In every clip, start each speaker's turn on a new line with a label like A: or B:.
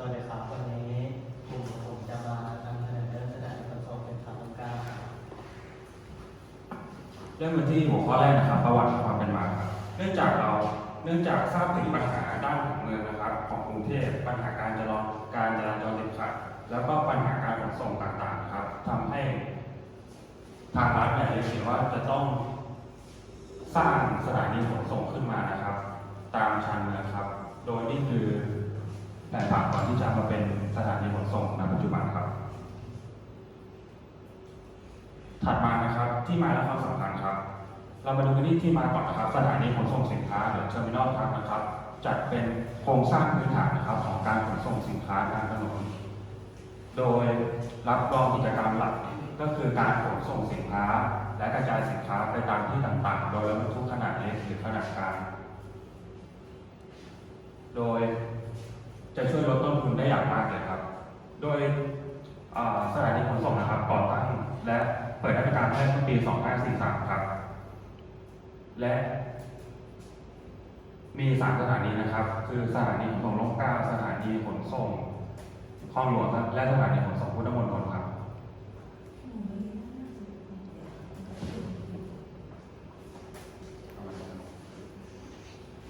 A: สวัสดีครับวันนี้กลุ่มของผมจะมานำเสนอเรื่องสถานีขนส่งเป็นทางกาครับ
B: เริ่มกันที่หัวข้อแรกนะครับ ประวัติความเป็นมาครับเนื่องจากเราเนื่องจากทราบถึงปัญหาด้านของเมืองนะครับ ของกรุงเทพปัญหาการจราการจราจรติดขัดแล้วก็ปัญหาการขนส่งต่างๆนะครับทำให้ทางรัฐเนี่ยเห็นว่าจะต้องสร้างสถานีขนส่งขึ้นมานะครับ ตามชานเมืองครับ โดยนี่คือ แผนผังก่อนที่จะมาเป็นสถานีขนส่งในปัจจุบันครับ ถัดมานะครับที่มาและความสำคัญครับ เรามาดูกันที่ที่มาก่อนนะครับ สถานีขนส่งสินค้าหรือ terminal truck นะครับจัดเป็นโครงสร้างพื้นฐานนะครับของการขนส่งสินค้าทางถนน โดยรับรองกิจกรรมหลักก็คือการขนส่งสินค้า และกระจายสินค้าไปตามที่ต่างๆ โดยรถบรรทุกขนาดเล็กหรือขนาดกลาง โดย จะช่วยลดต้นทุนได้อย่างมากเลยครับ โดยสถานีขนส่งนะครับก่อตั้งและเปิดให้บริการเมื่อปี 2543 ครับ และมีสามสถานีนะครับ คือสถานีขนส่งล่มเกล้าสถานีขนส่งคลองหลวงครับและสถานีขนส่งพุทธมณฑลครับ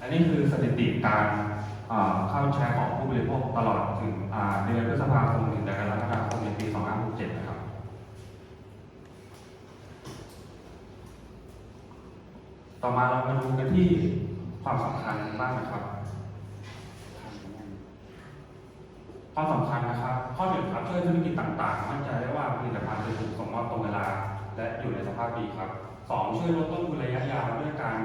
B: อันนี้คือสถิติการ เข้าใช้ของผู้บริโภคตลอดถึงเดือนพฤษภาคมถึงเดือนกรกฎาคมในปี 2567 นะครับต่อมาเรามาดูกันที่ความสำคัญบ้างนะครับ ความสำคัญนะครับ ข้อหนึ่งครับช่วยธุรกิจต่างๆ มั่นใจได้ว่าผลิตภัณฑ์จะถูกส่งมอบตรงเวลา และอยู่ในสภาพดีครับสองช่วยลดต้นทุนระยะยาวด้วยการ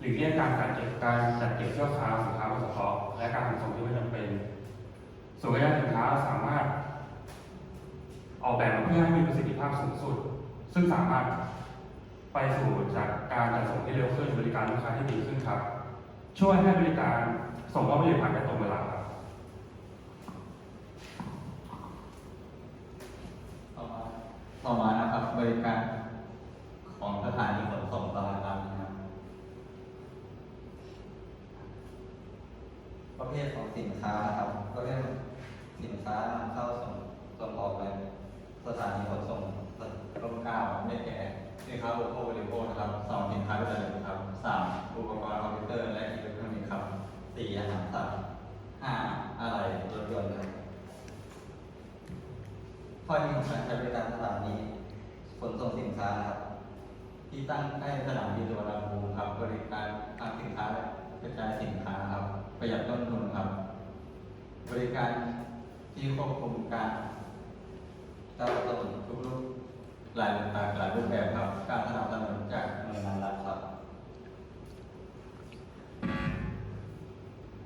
B: หลีกเลี่ยงการจัดเก็บการจัดเก็บชั่วคราวสินค้าไม่สต็อกและการขนส่งที่ไม่จำเป็น ส่วนระยะสินค้าสามารถ ออกแบบมาเพื่อให้มีประสิทธิภาพสูงสุด ซึ่งสามารถไปสู่จากการจัดส่งที่เร็วขึ้นบริการลูกค้าที่ดีขึ้นครับ ช่วยให้บริการส่งมอบผลิตภัณฑ์ได้ตรงเวลาครับ
C: ต่อมาต่อมานะครับบริการของสถานีขนส่งตลาดนัดนะครับ ประเภทของสินค้านะครับประเภทสินค้านำเข้าส่งส่งออกไปสถานีขนส่งร่มเกล้าไม่แก่สินค้าอุปโภคบริโภคนะครับสองสินค้าประเภทครับสามอุปกรณ์คอมพิวเตอร์และอิเล็กทรอนิกส์ครับสี่อาหารสัตว์ห้าอะไรรถยนต์ครับข้อดีของการใช้บริการสถานีขนส่งสินค้านะครับ ที่ตั้งใกล้สนามบินสุวรรณภูมิครับ บริการทางสินค้าและกระจายสินค้าครับ ประหยัดต้นทุนครับ บริการที่ควบคุมการก้าวต้นทุกรูปหลายต่างหลายรูปแบบครับ การสนับสนุนจากหน่วยงานรัฐครับ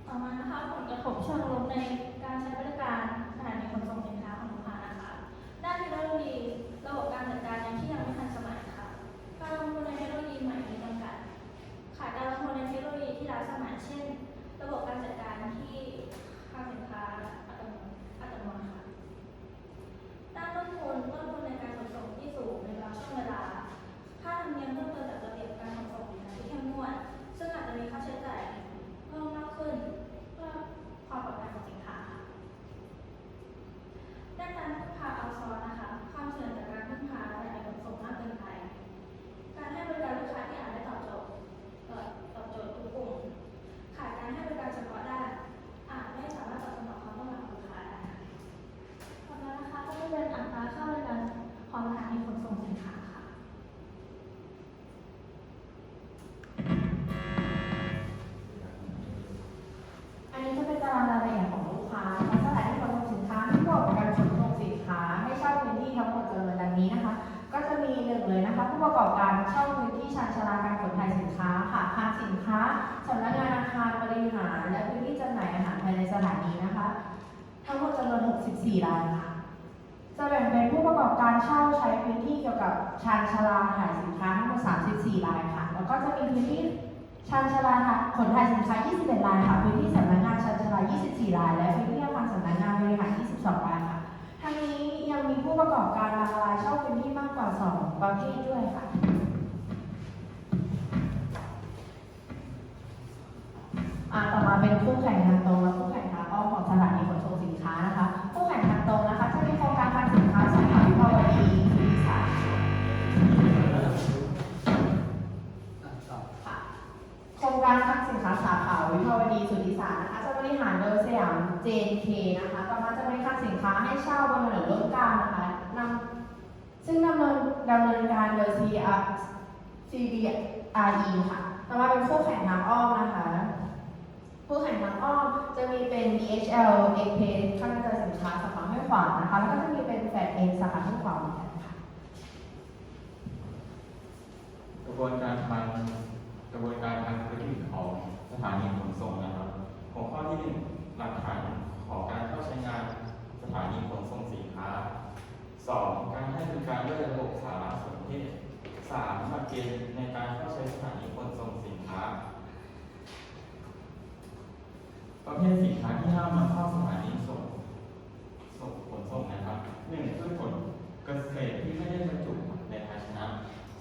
D: ต่อมานะคะผลกระทบเชิงลบใน พา
E: สินค้าสำนักงานอาคารบริหารและพื้นที่จำหน่ายอาหารภายในสถานีนะคะ ทั้งหมดจำนวน 64 รายค่ะจะแบ่งเป็นผู้ประกอบการเช่าใช้พื้นที่เกี่ยวกับชานชาลาขายสินค้าทั้งหมด 34 รายค่ะ แล้วก็จะมีพื้นที่ชานชาลาค่ะขนถ่ายสินค้า 21 รายค่ะ พื้นที่สำนักงานชานชาลา 24 ราย และพื้นที่อาคารสำนักงานบริหาร 22 รายค่ะทั้งนี้ยังมีผู้ประกอบการบางรายเช่าพื้นที่มากกว่า 2 ประเภทด้วยค่ะ ผู้แข่งทางตรงและผู้แข่งทางอ้อมของสถานีขนส่งสินค้านะคะ ผู้แข่งทางตรงนะคะจะมีโครงการการสินค้าสาขาวิภาวดีศึกษาโครงการการสินค้าสาขาวิภาวดีสุทธิสารนะคะจะบริหารโดยสยาม JK นะคะก็มาจะบริการสินค้าให้เช่าบนถนนร่มกลานะคะนำซึ่งดำเนินดำเนินการโดย CBRE ค่ะแต่ว่าเป็นผู้แข่งทางอ้อมนะคะ ผู้แข่งทางอ้อมจะมีเป็น DHL a p ข้างกระจายสินค้าสาขาห้วยขวางนะคะ แล้วก็จะมีเป็นแฟดเองสาขาห้วยขวางเหมือนกันค่ะ
C: กระบวนการทานกระบวนการทางธุรกิจของสถานีขนส่งนะครับหัวข้อที่หนึ่งหลักฐานของการเข้าใช้งานสถานีขนส่งสินค้าสองการให้บริการด้วยระบบสารสนเทศสามหลักเกณฑ์ในการเข้าใช้สถานีขนส่งสินค้า ประ เภทสินค้าที่ห้ามนำเข้าสถานีส่งส่งขนส่งนะครับหนึ่งพืชผลเกษตรที่ไม่ได้บรรจุในภาชนะ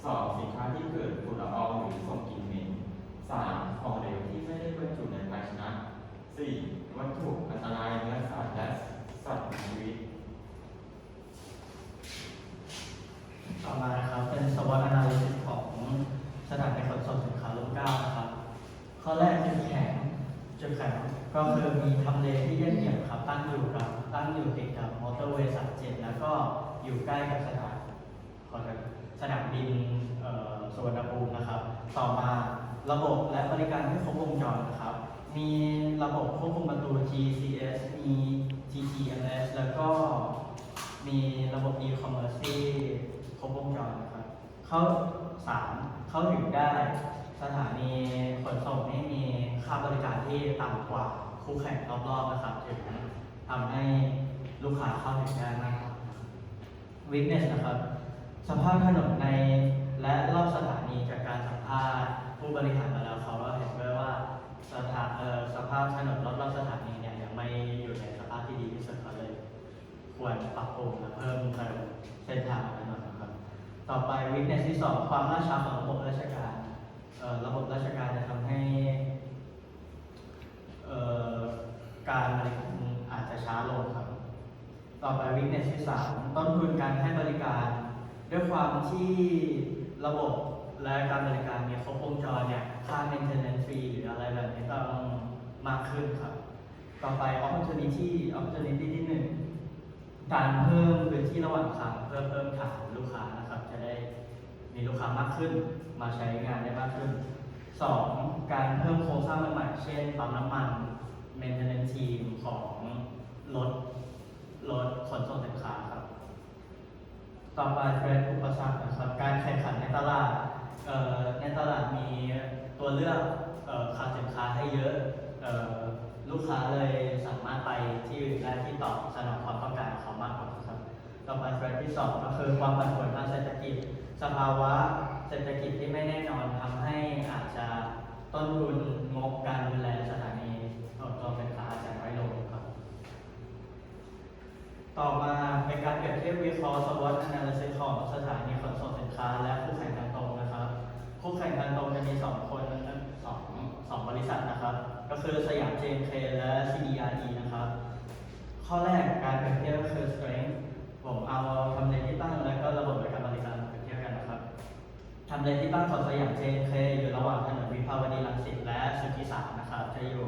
C: สองสินค้าที่เกิดฝุ่นละอองหรือส่งกลิ่นเหม็นสามของเหลวที่ไม่ได้บรรจุในภาชนะสี่วัตถุอันตรายเนื้อสัตว์และสัตว์มีชีวิต
A: ต่อมานะครับเป็น SWOT analysis ของสถานีขนส่งสินค้าร่มเกล้านะครับ ข้อแรกจุดแข็งจุดแข็งก็คื อมีทำเลที่เยี่ยมเยี่ยมครับตั้งอยู่กับตั้งอยู่ติดกับมอเตอร์เวย์สามเจ็ดแล้วก็อยู่ใกล้กับสถานขอโทษสนามบินเอ่อสุวรรณภูมินะครับ ต่อมาระบบและบริการที่ครบวงจรนะครับ มีระบบควบคุมประตู GCS มี GTMS แล้วก็มีระบบ e-commerce ที่ครบวงจรนะครับ เข้าสามเข้าถึงได้สถานีขนส่งนี่มีค่าบริการที่ต่ำกว่า คู่แข่งรอบๆนะครับถึงทำให้ลูกค้าเข้าถึงได้มากกว่า weakness นะครับ สภาพถนนในและรอบสถานีจากการสัมภาษณ์ผู้บริหารมาแล้วเขาก็เห็นด้วยว่าสถาเอ่อสภาพถนนรอบๆสถานีเนี่ยยังไม่อยู่ในสภาพที่ดีที่สุดเขาเลย ควรปรับปรุงและเพิ่มเติมเส้นทางถนนนะครับ ต่อไป weakness ที่สองความล่าช้าของระบบราชการเอ่อระบบราชการจะทำให้ การบริการอาจจะช้าลงครับ ต่อไป weakness ที่สามต้นทุนการให้บริการ ด้วยความที่ระบบและการบริการเนี่ยครบวงจรเนี่ยค่า maintenance fee หรืออะไรแบบนี้ต้องมากขึ้นครับ ต่อไป opportunity opportunity ที่หนึ่งการเพิ่มพื้นที่ระหว่างทางเพื่อเพิ่มฐานลูกค้านะครับ จะได้มีลูกค้ามากขึ้น มาใช้งานได้มากขึ้น สองการเพิ่มโครงสร้างใหม่ๆเช่นปั๊มน้ำมัน maintenance team ของรถรถขนส่งสินค้าครับ ต่อไปเป็นอุปสรรคนะครับ การแข่งขันในตลาดในตลาดมีตัวเลือกเอ่อคลังสินค้าให้เยอะออลูกค้าเลยสามารถไปที่อื่นได้ที่ตอบสนองความต้องการของเขามากกว่าครับ ต่อไปเทรนที่สองก็คือความผันผวนทางเศรษฐกิจ สภาวะ เศรษฐกิจที่ไม่แน่นอนทำให้อาจจะต้นทุนงบการดูแลสถานีขนส่งสินค้าอาจจะน้อยลงครับ ต่อมาเป็นการเปรียบเทียบวิเคราะห์ SWOT analysis ของสถานีขนส่งสินค้า และคู่แข่งทางตรงนะครับ คู่แข่งทางตรงจะมี 2 คนนะครับสองสองบริษัทนะครับ ก็คือสยาม JNK และ CBRE นะครับ ข้อแรกการเปรียบเทียบก็คือ strength ผมเอาทำเลที่ตั้งและก็ำเลที่ตั้งของสยาม JNK อยู่ระหว่างถนนวิภาวดีรังสิตและสุทธิสารนะครับ จะอยู่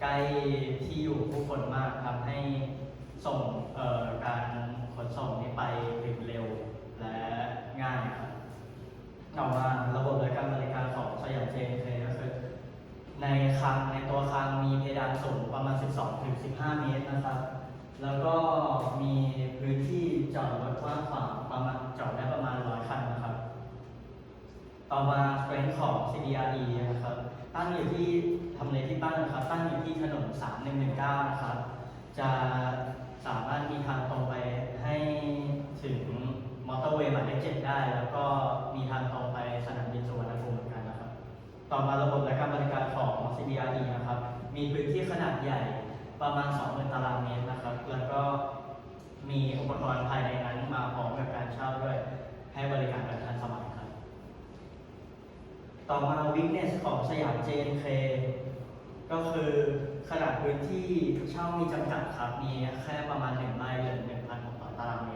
A: ใกล้ที่อยู่ผู้คนมากทำให้ส่งการขนส่งนี้ไปถึงเร็วและง่ายครับต่อมาระบบและการบริการของสยาม JNK ก็คือในคลังในตัวคลังมีเพดานสูงประมาณ 12ถึง15 เมตรนะครับ แล้วก็มีพื้นที่จอดรถกว้างขวางประมาณจอดได้ประมาณ 100 คันนะครับ ต่อมาเฟรนของ CDRE นะครับ ตั้งอยู่ที่ทำเลที่ตั้งนะครับ ตั้งอยู่ที่ถนน 3119 นะครับ จะสามารถมีทางตรงไปให้ถึงมอเตอร์เวย์หมายเลขเจ็ดได้ แล้วก็มีทางตรงไปสนามบินสุวรรณภูมิเหมือนกันนะครับ ต่อมาระบบและการบริการของ CDRE นะครับ มีพื้นที่ขนาดใหญ่ประมาณ 20,000 ตารางเมตรนะครับ แล้วก็มีอุปกรณ์ภายในนั้นมาพร้อมกับการเช่าด้วย ให้บริการแบบทันสมัยคร ต่อมาวิกเนสของสยามเจ JNK ก็คือขนาดพื้นที่เช่ามีจำกัดครับ มีแค่ประมาณหนึ่งไร่หรือหนึ่งพันกร้อตารางเมตร